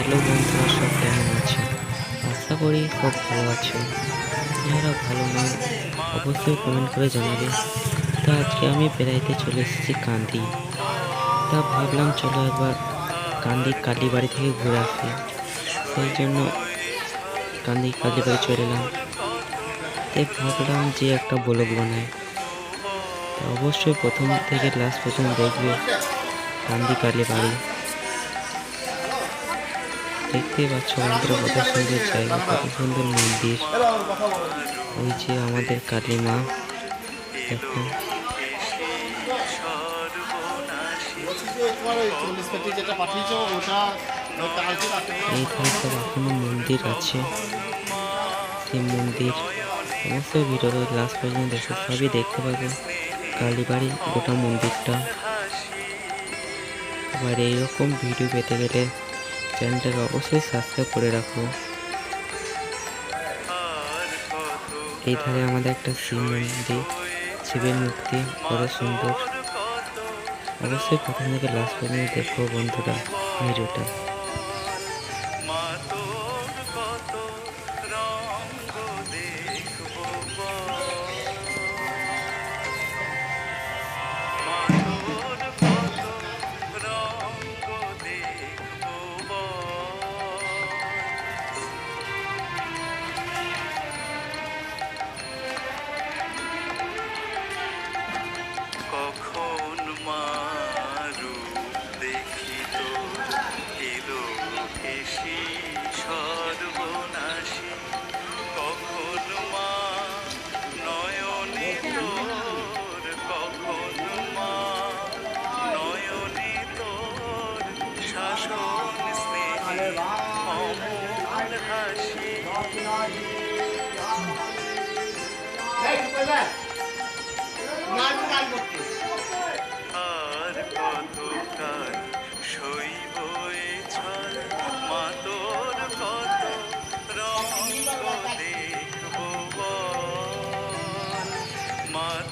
তোমরা সব কেমন আছে? আশা করি সব ভালো আছো। যারা ভালো নয় অবশ্যই কমেন্ট করে জানাবে। তা আজকে আমি বেড়াইতে চলে এসেছি কান্দি। তা ভাবলাম চলো একবার কান্দি কালীবাড়ি থেকে ঘুরে আসি। সেই জন্য কান্দি কালীবাড়ি চলে এলাম। তাই ভাবলাম যে একটা ব্লগ বানাই। অবশ্যই প্রথম থেকে লাস্ট পর্যন্ত দেখবে কান্দি কালীবাড়ি দেখতেই পাচ্ছ আমাদের কত সুন্দর জায়গা, কত সুন্দর মন্দির। ওই যে আমাদের কালী মা দেখো। বলছি যে তোমার ওই চল্লিশ পেটি যেটা পাঠিয়েছো ওটা কালকে রাতে এইখানে সব এখনও মন্দির আছে। সেই মন্দির? অবশ্যই ভিডিওর লাস্ট পর্যন্ত দেখো, সবই দেখতে পাবে। কালীবাড়ি, গোটা মন্দিরটা। এবার এইরকম ভিডিও পেতে গেলে চ্যানেলটাকে অবশ্যই সাবস্ক্রাইব করে রাখো। এই ধারে আমাদের একটা শিব মন্দির শিবের মূর্তি, বড় সুন্দর। অবশ্যই প্রথম থেকে লাস্ট পর্যন্ত দেখো বন্ধুরা ভিডিওটা। কখন আর কতকাল শৈব ছাল? মাতর কত রঙ দেখব মাত